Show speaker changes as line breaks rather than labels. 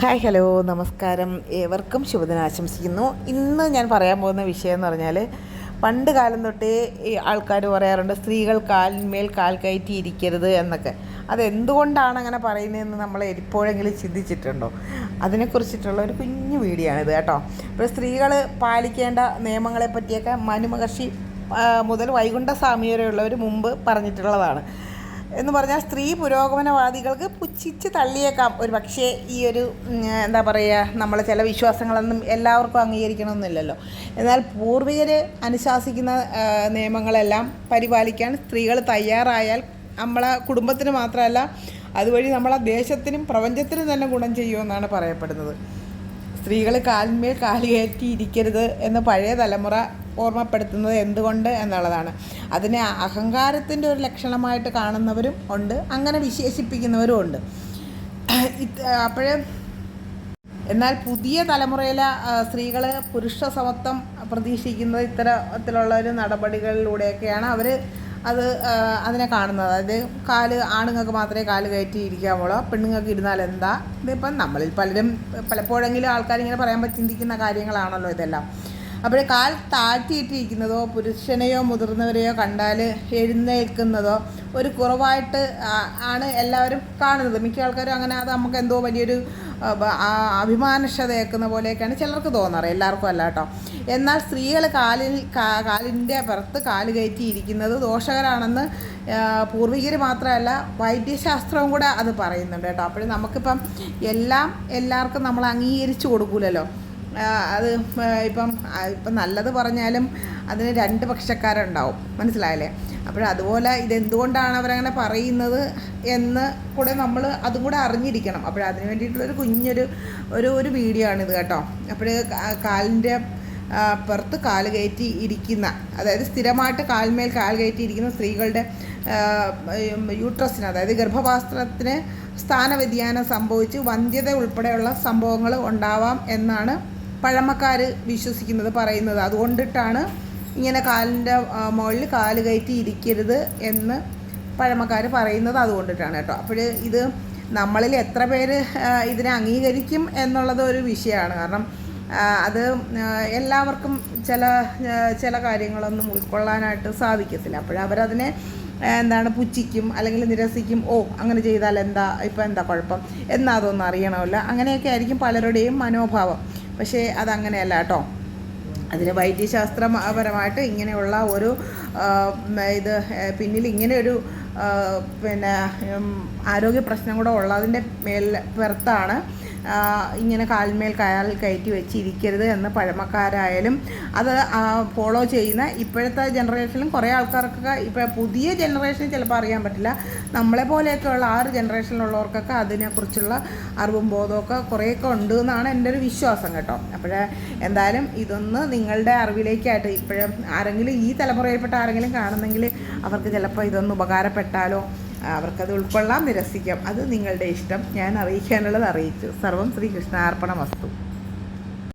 Hi hello നമസ്കാരം. ഏവർക്കും ശുഭദിനം ആശംസിക്കുന്നു. ഇന്ന് ഞാൻ പറയാൻ പോകുന്ന വിഷയം എന്ന് പറഞ്ഞാൽ പണ്ട് കാലം തൊട്ടേ ഈ ആൾക്കാർ പറയാറുണ്ട് സ്ത്രീകൾ കാലിന്മേൽ കാൽ കയറ്റി ഇരിക്കരുത് എന്നൊക്കെ. അതെന്തുകൊണ്ടാണ് അങ്ങനെ പറയുന്നതെന്ന് നമ്മൾ എപ്പോഴെങ്കിലും ചിന്തിച്ചിട്ടുണ്ടോ? അതിനെക്കുറിച്ചിട്ടുള്ള ഒരു കുഞ്ഞു വീഡിയോ ആണിത് കേട്ടോ. ഇപ്പോൾ സ്ത്രീകൾ പാലിക്കേണ്ട നിയമങ്ങളെ പറ്റിയൊക്കെ മനുമഹർഷി മുതൽ വൈകുണ്ഠസ്വാമി വരെയുള്ളവർ മുമ്പ് പറഞ്ഞിട്ടുള്ളതാണ്. എന്ന് പറഞ്ഞാൽ സ്ത്രീ പുരോഗമനവാദികൾക്ക് പുച്ഛിച്ച് തള്ളിയേക്കാം. ഒരു പക്ഷേ ഈ ഒരു എന്താ പറയുക നമ്മളെ ചില വിശ്വാസങ്ങളൊന്നും എല്ലാവർക്കും അംഗീകരിക്കണമെന്നില്ലല്ലോ. എന്നാൽ പൂർവികർ അനുശാസിക്കുന്ന നിയമങ്ങളെല്ലാം പരിപാലിക്കാൻ സ്ത്രീകൾ തയ്യാറായാൽ നമ്മളെ കുടുംബത്തിന് മാത്രമല്ല അതുവഴി നമ്മളെ ദേശത്തിനും പ്രപഞ്ചത്തിനും തന്നെ ഗുണം ചെയ്യുമെന്നാണ് പറയപ്പെടുന്നത്. സ്ത്രീകൾ കാലിന്മേൽ കാലി കയറ്റി ഇരിക്കരുത് എന്ന് പഴയ തലമുറ ഓർമ്മപ്പെടുത്തുന്നത് എന്തുകൊണ്ട് എന്നുള്ളതാണ്. അതിനെ അഹങ്കാരത്തിന്റെ ഒരു ലക്ഷണമായിട്ട് കാണുന്നവരും ഉണ്ട് അങ്ങനെ വിശേഷിപ്പിക്കുന്നവരും ഉണ്ട്. അപ്പോഴേ എന്നാൽ പുതിയ തലമുറയിലെ സ്ത്രീകൾ പുരുഷ സമത്വം പ്രതീക്ഷിക്കുന്നത് ഇത്തരത്തിലുള്ള ഒരു നടപടികളിലൂടെയൊക്കെയാണ് അവർ അത് അതിനെ കാണുന്നത്. അതായത് കാൽ ആണുങ്ങൾക്ക് മാത്രമേ കാൽ കയറ്റി ഇരിക്കാവുള്ളൂ പെണ്ണുങ്ങൾക്ക് ഇരുന്നാൽ എന്താ? ഇതിപ്പം നമ്മളിൽ പലരും പലപ്പോഴെങ്കിലും ആൾക്കാരിങ്ങനെ പറയാൻ ചിന്തിക്കുന്ന കാര്യങ്ങളാണല്ലോ ഇതെല്ലാം. അപ്പോൾ കാൽ താഴ്ത്തിയിട്ടിരിക്കുന്നതോ പുരുഷനെയോ മുതിർന്നവരെയോ കണ്ടാൽ എഴുന്നേൽക്കുന്നതോ ഒരു കുറവായിട്ട് ആണ് എല്ലാവരും കാണുന്നത്. മിക്ക ആൾക്കാരും അങ്ങനെ അത് നമുക്ക് എന്തോ വലിയൊരു അഭിമാനക്ഷതയേക്കുന്ന പോലെയൊക്കെയാണ് ചിലർക്ക് തോന്നാറ് എല്ലാവർക്കും അല്ല കേട്ടോ. എന്നാൽ സ്ത്രീകൾ കാലിൽ കാലിന്റെ പുറത്ത് കാൽ കയറ്റി ഇരിക്കുന്നത് ദോഷകരാണെന്ന് പൂർവികർ മാത്രമല്ല വൈദ്യശാസ്ത്രവും കൂടെ അത് പറയുന്നുണ്ട് കേട്ടോ. അപ്പോഴും നമുക്കിപ്പം എല്ലാം എല്ലാവർക്കും നമ്മൾ അംഗീകരിച്ചു കൊടുക്കൂലല്ലോ. അത് ഇപ്പം ഇപ്പം നല്ലത് പറഞ്ഞാലും അതിന് രണ്ട് പക്ഷക്കാരുണ്ടാവും. മനസ്സിലായല്ലേ? അപ്പോൾ അതുപോലെ ഇതെന്തുകൊണ്ടാണ് അവരങ്ങനെ പറയുന്നത് എന്ന് കൂടെ നമ്മൾ അതും കൂടെ അറിഞ്ഞിരിക്കണം. അപ്പോൾ അതിന് വേണ്ടിയിട്ടുള്ളൊരു കുഞ്ഞൊരു ഒരു ഒരു വീഡിയോ ആണിത് കേട്ടോ. അപ്പോൾ കാലിന്റെ പുറത്ത് കാൽ കയറ്റി ഇരിക്കുന്ന അതായത് സ്ഥിരമായിട്ട് കാൽമേൽ കാൽ കയറ്റി ഇരിക്കുന്ന സ്ത്രീകളുടെ യൂട്രസിന് അതായത് ഗർഭപാത്രത്തിന് സ്ഥാനവ്യതിയാനം സംഭവിച്ച് വന്ധ്യത ഉൾപ്പെടെയുള്ള സംഭവങ്ങൾ ഉണ്ടാവാം എന്നാണ് പഴമക്കാർ വിശ്വസിക്കുന്നത് പറയുന്നത്. അതുകൊണ്ടിട്ടാണ് ഇങ്ങനെ കാലിന്റെ മുകളിൽ കാൽ കയറ്റി ഇരിക്കരുത് എന്ന് പഴമക്കാർ പറയുന്നത് അതുകൊണ്ടിട്ടാണ് കേട്ടോ. അപ്പോൾ ഇത് നമ്മളിൽ എത്ര പേര് ഇതിനെ അംഗീകരിക്കും എന്നുള്ളത് ഒരു വിഷയമാണ്. കാരണം അത് എല്ലാവർക്കും ചില ചില കാര്യങ്ങളൊന്നും ഉൾക്കൊള്ളാനായിട്ട് സാധിക്കത്തില്ല. അപ്പോഴവരതിനെ എന്താണ് പുച്ഛിക്കും അല്ലെങ്കിൽ നിരസിക്കും ഓ അങ്ങനെ ചെയ്താൽ എന്താ ഇപ്പം എന്താ കുഴപ്പം? എന്നാ അതൊന്നും അറിയണമല്ല. അങ്ങനെയൊക്കെ ആയിരിക്കും പലരുടെയും മനോഭാവം. പക്ഷേ അതങ്ങനെയല്ല കേട്ടോ. അതിന് വൈദ്യശാസ്ത്രപരമായിട്ട് ഇങ്ങനെയുള്ള ഒരു ഇത് പിന്നിൽ ഇങ്ങനെയൊരു പിന്നെ ആരോഗ്യ പ്രശ്നം കൂടെ ഉള്ളതിന്റെ മേൽ പുറത്താണ് ഇങ്ങനെ കാൽമേൽ കാൽ കയറ്റി വെച്ചിരിക്കരുത് എന്ന് പഴമക്കാരായാലും അത് ഫോളോ ചെയ്യുന്ന ഇപ്പോഴത്തെ ജനറേഷനിലും കുറേ ആൾക്കാർക്കൊക്കെ ഇപ്പോൾ പുതിയ ജനറേഷൻ ചിലപ്പോൾ അറിയാൻ പറ്റില്ല. നമ്മളെ പോലെയൊക്കെയുള്ള ആ ഒരു ജനറേഷനിലുള്ളവർക്കൊക്കെ അതിനെക്കുറിച്ചുള്ള അറിവും ബോധമൊക്കെ കുറേയൊക്കെ ഉണ്ട് എന്നാണ് എന്റെ ഒരു വിശ്വാസം കേട്ടോ. അപ്പോഴേ എന്തായാലും ഇതൊന്ന് നിങ്ങളുടെ അറിവിലേക്കായിട്ട് ഇപ്പോഴും ആരെങ്കിലും ഈ തലമുറയിൽപ്പെട്ട ആരെങ്കിലും കാണുന്നെങ്കിൽ അവർക്ക് ചിലപ്പോൾ ഇതൊന്ന് ഉപകാരപ്പെട്ടാലോ അവർക്കത് ഉൾക്കൊള്ളാം നിരസിക്കാം. അത് നിങ്ങളുടെ ഇഷ്ടം. ഞാൻ അറിയിക്കാനുള്ളത് അറിയിച്ചു. സർവം ശ്രീകൃഷ്ണാർപ്പണ വസ്തു